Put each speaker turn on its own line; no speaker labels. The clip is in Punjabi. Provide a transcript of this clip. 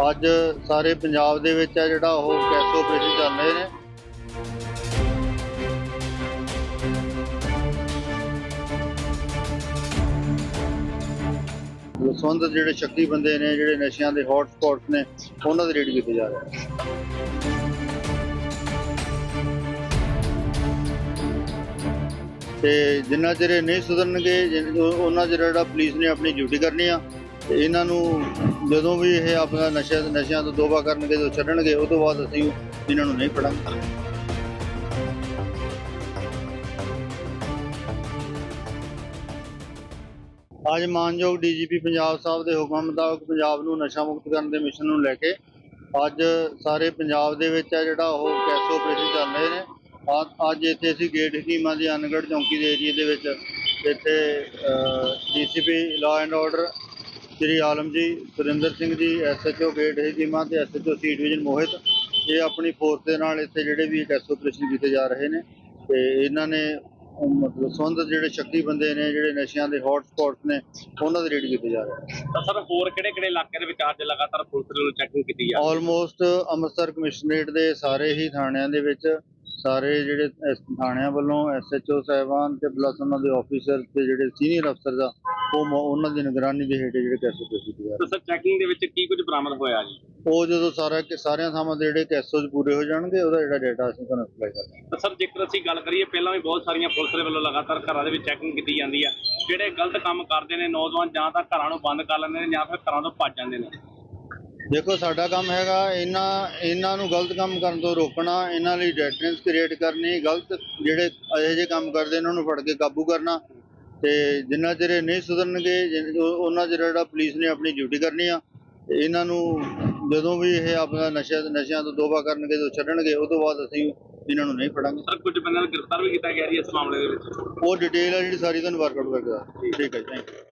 ਅੱਜ ਸਾਰੇ ਪੰਜਾਬ ਦੇ ਵਿੱਚ ਆ ਜਿਹੜਾ ਉਹ ਕੈਸੋ ਆਪਰੇਸ਼ਨ ਚੱਲ ਰਹੇ ਨੇ। ਸੰਬੰਧ ਜਿਹੜੇ ਸ਼ੱਕੀ ਬੰਦੇ ਨੇ, ਜਿਹੜੇ ਨਸ਼ਿਆਂ ਦੇ ਹੌਟ ਸਪੌਟਸ ਨੇ, ਉਹਨਾਂ ਦੇ ਰੇਡ ਕੀਤੇ ਜਾ ਰਹੇ ਨੇ। ਤੇ ਜਿੰਨਾ ਚਿਰ ਇਹ ਨਹੀਂ ਸੁਧਰਨਗੇ ਉਹਨਾਂ ਚਿਰ ਜਿਹੜਾ ਪੁਲਿਸ ਨੇ ਆਪਣੀ ਡਿਊਟੀ ਕਰਨੀ ਆ ਤੇ ਇਹਨਾਂ ਨੂੰ ਜਦੋਂ ਵੀ ਇਹ ਆਪਣਾ ਨਸ਼ਾ ਨਸ਼ਿਆਂ ਤੋਂ ਤੋਬਾ ਕਰਨਗੇ, ਜਦੋਂ ਛੱਡਣਗੇ, ਉਹ ਤੋਂ ਬਾਅਦ ਅਸੀਂ ਇਹਨਾਂ ਨੂੰ ਨਹੀਂ ਫੜਾਂਗੇ। ਅੱਜ ਮਾਨਯੋਗ ਡੀਜੀਪੀ ਪੰਜਾਬ ਸਾਹਿਬ ਦੇ ਹੁਕਮ ਮੁਤਾਬਕ ਪੰਜਾਬ ਨੂੰ ਨਸ਼ਾ ਮੁਕਤ ਕਰਨ ਦੇ ਮਿਸ਼ਨ ਨੂੰ ਲੈ ਕੇ ਅੱਜ ਸਾਰੇ ਪੰਜਾਬ ਦੇ ਵਿੱਚ ਹੈ ਜਿਹੜਾ ਉਹ ਕੈਸੋ ਆਪਰੇਸ਼ਨ ਚੱਲ ਰਹੇ ਨੇ। ਆ- ਅੱਜ ਇੱਥੇ ਅਸੀਂ ਗੇਟ ਹਕੀਮਾਂ ਦੀ ਅਨਗੜ ਚੌਂਕੀ ਦੇ ਏਰੀਏ ਦੇ ਵਿੱਚ ਇੱਥੇ DCP law and order Shri Alam ji Surinder Singh ਜੀ ਐਸਐਚਓ ਗੇਟ ਹਕੀਮਾਂ ਤੇ ਐਸਐਚਓ ਸੀ ਡਿਵੀਜ਼ਨ ਮੋਹਿਤ। ਇਹ ਆਪਣੀ ਫੋਰਸ ਦੇ ਨਾਲ ਇੱਥੇ ਜਿਹੜੇ ਵੀ ਕੈਸੋ ਆਪਰੇਸ਼ਨ ਕੀਤੇ ਜਾ ਰਹੇ ਨੇ ਤੇ ਇਹਨਾਂ ਨੇ ਮਤਲਬ ਸੰਬੰਧ ਜਿਹੜੇ ਸ਼ੱਕੀ ਬੰਦੇ ਨੇ ਜਿਹੜੇ ਨਸ਼ਿਆਂ ਦੇ ਹੌਟ ਸਪੌਟਸ ਨੇ ਉਹਨਾਂ ਦੇ ਰੇਡ ਕੀਤੇ ਜਾ ਰਹੇ ਨੇ।
ਤਾਂ ਸਰ ਹੋਰ ਕਿਹੜੇ ਕਿਹੜੇ ਇਲਾਕੇ ਦੇ ਵਿੱਚ ਅੱਜ ਲਗਾਤਾਰ ਪੁਲਿਸ ਵੱਲੋਂ ਚੈਕਿੰਗ ਕੀਤੀ ਜਾ ਰਹੀ
ਆਲਮੋਸਟ ਅੰਮ੍ਰਿਤਸਰ ਕਮਿਸ਼ਨਰੇਟ ਦੇ ਸਾਰੇ ਹੀ ਥਾਣਿਆਂ ਦੇ ਵਿੱਚ ਸਾਰੇ ਜਿਹੜੇ ਇਸ ਥਾਣਿਆਂ ਵੱਲੋਂ ਐਸਐਚਓ ਸਾਹਿਬਾਨ ਤੇ ਪਲੱਸ ਉਹਨਾਂ ਦੇ ਆਫੀਸਰ ਤੇ ਜਿਹੜੇ ਸੀਨੀਅਰ ਅਫਸਰ ਦਾ ਉਹ ਮ- ਉਹਨਾਂ ਦੀ ਨਿਗਰਾਨੀ ਦੇ ਹੇਠ ਜਿਹੜੇ ਕੈਸੋ ਪੇਸ਼ੀ ਜਾ
ਤਾਂ ਸਰ ਚੈਕਿੰਗ ਦੇ ਵਿੱਚ ਕੀ ਕੁਝ ਬਰਾਮਦ ਹੋਇਆ ਜੀ?
ਉਹ ਜਦੋਂ ਸਾਰਾ ਕਿ ਸਾਰਿਆਂ ਥਾਵਾਂ ਦੇ ਜਿਹੜੇ ਕੈਸੋਜ ਪੂਰੇ ਹੋ ਜਾਣਗੇ ਉਹਦਾ ਜਿਹੜਾ ਡਾਟਾ ਅਸੀਂ ਤੁਹਾਨੂੰ ਸਪਲਾਈ ਕਰਾਂਗੇ
ਤਾਂ ਸਰ ਜੇਕਰ ਅਸੀਂ ਗੱਲ ਕਰੀਏ ਪਹਿਲਾਂ ਵੀ ਬਹੁਤ ਸਾਰੀਆਂ ਪੁਲਿਸ ਦੇ ਵੱਲੋਂ ਲਗਾਤਾਰ ਘਰਾਂ ਦੇ ਵਿੱਚ ਚੈਕਿੰਗ ਕੀਤੀ ਜਾਂਦੀ ਆ। ਜਿਹੜੇ ਗਲਤ ਕੰਮ ਕਰਦੇ ਨੇ ਨੌਜਵਾਨ ਜਾਂ ਤਾਂ ਘਰਾਂ ਨੂੰ ਬੰਦ ਕਰ ਲੈਂਦੇ ਨੇ ਜਾਂ ਫਿਰ ਘਰਾਂ ਤੋਂ ਭੱਜ ਜਾਂਦੇ ਨੇ।
ਦੇਖੋ ਸਾਡਾ ਕੰਮ ਹੈਗਾ ਇਹਨਾਂ ਇਹਨਾਂ ਨੂੰ ਗਲਤ ਕੰਮ ਕਰਨ ਤੋਂ ਰੋਕਣਾ ਇਹਨਾਂ ਲਈ ਡੈਟਰੈਂਸ ਕ੍ਰੀਏਟ ਕਰਨੀ ਗਲਤ ਜਿਹੜੇ ਇਹੋ ਜਿਹੇ ਕੰਮ ਕਰਦੇ ਇਹਨਾਂ ਨੂੰ ਫੜ ਕੇ ਕਾਬੂ ਕਰਨਾ। ਤੇ ਜਿੰਨਾ ਚਿਰ ਇਹ ਨਹੀਂ ਸੁਧਰਨਗੇ ਉਹਨਾਂ ਚਿਰ ਜਿਹੜਾ ਪੁਲਿਸ ਨੇ ਆਪਣੀ ਡਿਊਟੀ ਕਰਨੀ ਆ ਤੇ ਇਹਨਾਂ ਨੂੰ ਜਦੋਂ ਵੀ ਇਹ ਆਪਣਾ ਨਸ਼ਾ ਨਸ਼ਿਆਂ ਤੋਂ ਤੋਬਾ ਕਰਨਗੇ ਜਦੋਂ ਛੱਡਣਗੇ ਉਹ ਤੋਂ ਬਾਅਦ ਅਸੀਂ ਇਹਨਾਂ ਨੂੰ ਨਹੀਂ ਫੜਾਂਗੇ।
ਸਰ ਕੁਝ ਬੰਦਿਆਂ ਨੂੰ ਗ੍ਰਿਫਤਾਰ ਵੀ ਕੀਤਾ ਗਿਆ ਜੀ ਇਸ ਮਾਮਲੇ ਦੇ ਵਿੱਚ?
ਉਹ ਡਿਟੇਲ ਆ ਜਿਹੜੀ ਸਾਰੀ ਤੁਹਾਨੂੰ ਵਰਕਆਊਟ ਕਰਕੇ ਦੱਸ ਠੀਕ ਹੈ ਥੈਂਕ ਯੂ